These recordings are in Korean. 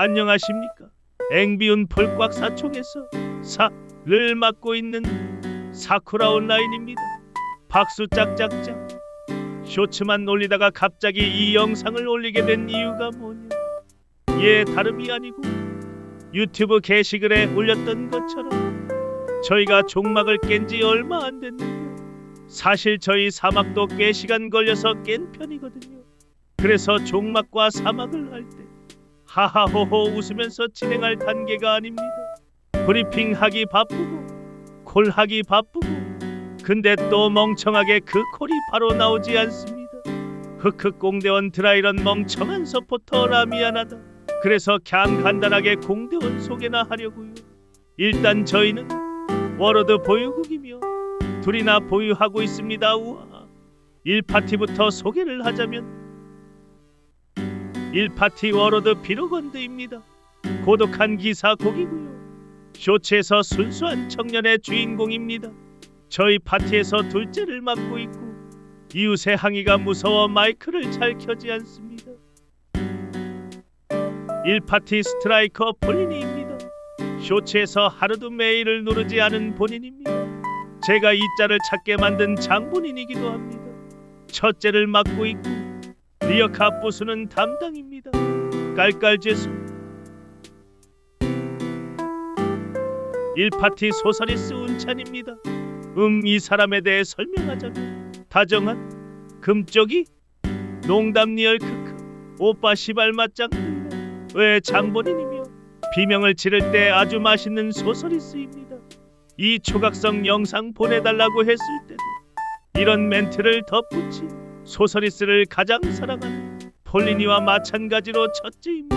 안녕하십니까? 앵비운 폴꽉 사총에서 사를 맡고 있는 사쿠라 온라인입니다. 박수 짝짝짝. 쇼츠만 올리다가 갑자기 이 영상을 올리게 된 이유가 뭐냐? 예, 다름이 아니고 유튜브 게시글에 올렸던 것처럼 저희가 종막을 깬 지 얼마 안 됐는데 사실 저희 사막도 꽤 시간 걸려서 깬 편이거든요. 그래서 종막과 사막을 할 때 하하호호 웃으면서 진행할 단계가 아닙니다. 브리핑하기 바쁘고 콜하기 바쁘고 근데 또 멍청하게 그 콜이 바로 나오지 않습니다. 흑흑 공대원 드라이런 멍청한 서포터라 미안하다. 그래서 그냥 간단하게 공대원 소개나 하려고요. 일단 저희는 워로드 보유국이며 둘이나 보유하고 있습니다. 우와. 1파티부터 소개를 하자면 1파티 워로드 비로건드입니다. 고독한 기사 곡이고요. 쇼츠에서 순수한 청년의 주인공입니다. 저희 파티에서 둘째를 맡고 있고 이웃의 항의가 무서워 마이크를 잘 켜지 않습니다. 1파티 스트라이커 본인입니다. 쇼츠에서 하루도 메일을 누르지 않은 본인입니다. 제가 이 자를 찾게 만든 장본인이기도 합니다. 첫째를 맡고 있고 리어카 부수는 담당입니다. 깔깔죄수 1파티 소설이스 운찬입니다. 음 이 사람에 대해 설명하자면 다정한 금쪽이 농담 리얼 크크 오빠 시발 맞짱 왜 장본인이며 비명을 지를 때 아주 맛있는 소설이스입니다. 이 초각성 영상 보내달라고 했을 때도 이런 멘트를 덧붙인 소설이스를 가장 사랑하는 폴리니와 마찬가지로 첫째입니다.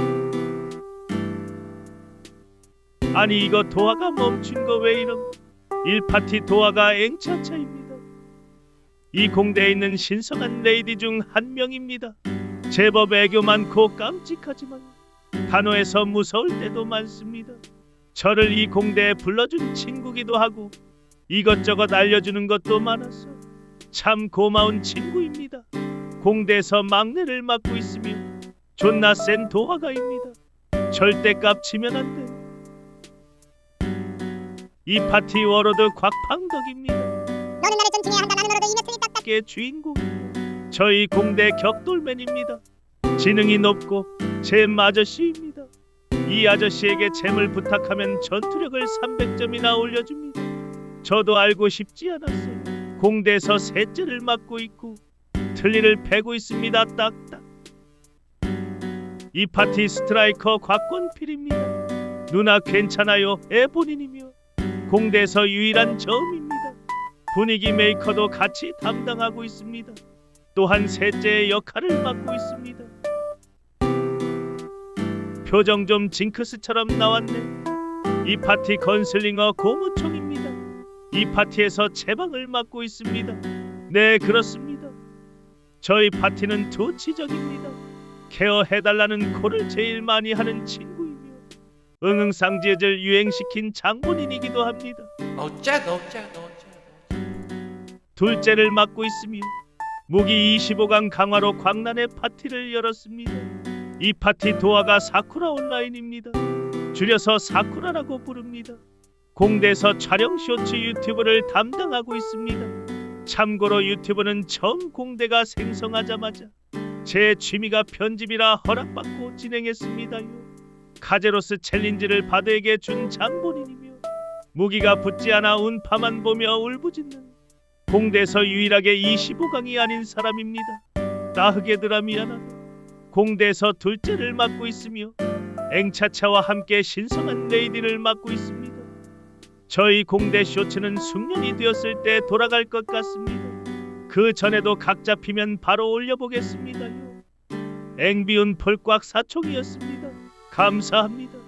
아니 이거 도화가 멈춘 거 왜 이런 1파티 도화가 앵차차입니다. 이 공대에 있는 신성한 레이디 중 한 명입니다. 제법 애교 많고 깜찍하지만 단호해서 무서울 때도 많습니다. 저를 이 공대에 불러준 친구기도 하고 이것저것 알려주는 것도 많아서 참 고마운 친구입니다. 공대에서 막내를 맡고 있으며 존나 센 도화가입니다. 절대 깝치면 안 돼. 이 파티 워로드 곽팡덕입니다. 너는 나를 존중해야 한다. 나는 너로도 이메트리 딱딱. 의 주인공 저희 공대 격돌맨입니다. 지능이 높고 잼 아저씨입니다. 이 아저씨에게 잼을 부탁하면 전투력을 300점이나 올려줍니다. 저도 알고 싶지 않았어요. 공대에서 셋째를 맡고 있고 틀니를 패고 있습니다. 딱딱. 이 파티 스트라이커 곽권필입니다. 누나 괜찮아요. 애 본인이며 공대에서 유일한 저음입니다. 분위기 메이커도 같이 담당하고 있습니다. 또한 셋째의 역할을 맡고 있습니다. 표정 좀 징크스처럼 나왔네. 이 파티 건슬링어 고무총입니다. 이 파티에서 제방을 맡고 있습니다. 네, 그렇습니다. 저희 파티는 두치적입니다. 케어해달라는 콜을 제일 많이 하는 친구이며 응응상지를 유행시킨 장본인이기도 합니다. 어째도 어째도 어째도 둘째를 맡고 있으며 무기 25강 강화로 광란의 파티를 열었습니다. 이 파티 도화가 사쿠라 온라인입니다. 줄여서 사쿠라라고 부릅니다. 공대에서 촬영 쇼츠 유튜브를 담당하고 있습니다. 참고로 유튜브는 처음 공대가 생성하자마자 제 취미가 편집이라 허락받고 진행했습니다요. 카제로스 챌린지를 바드에게 준 장본인이며 무기가 붙지 않아 운파만 보며 울부짖는 공대에서 유일하게 25강이 아닌 사람입니다. 따흑에드라 미안하다. 공대에서 둘째를 맡고 있으며 앵차차와 함께 신성한 레이디를 맡고 있습니다. 저희 공대 쇼츠는 숙련이 되었을 때 돌아갈 것 같습니다. 그 전에도 각 잡히면 바로 올려보겠습니다요. 앵비운 펄꽉 사총이었습니다. 감사합니다.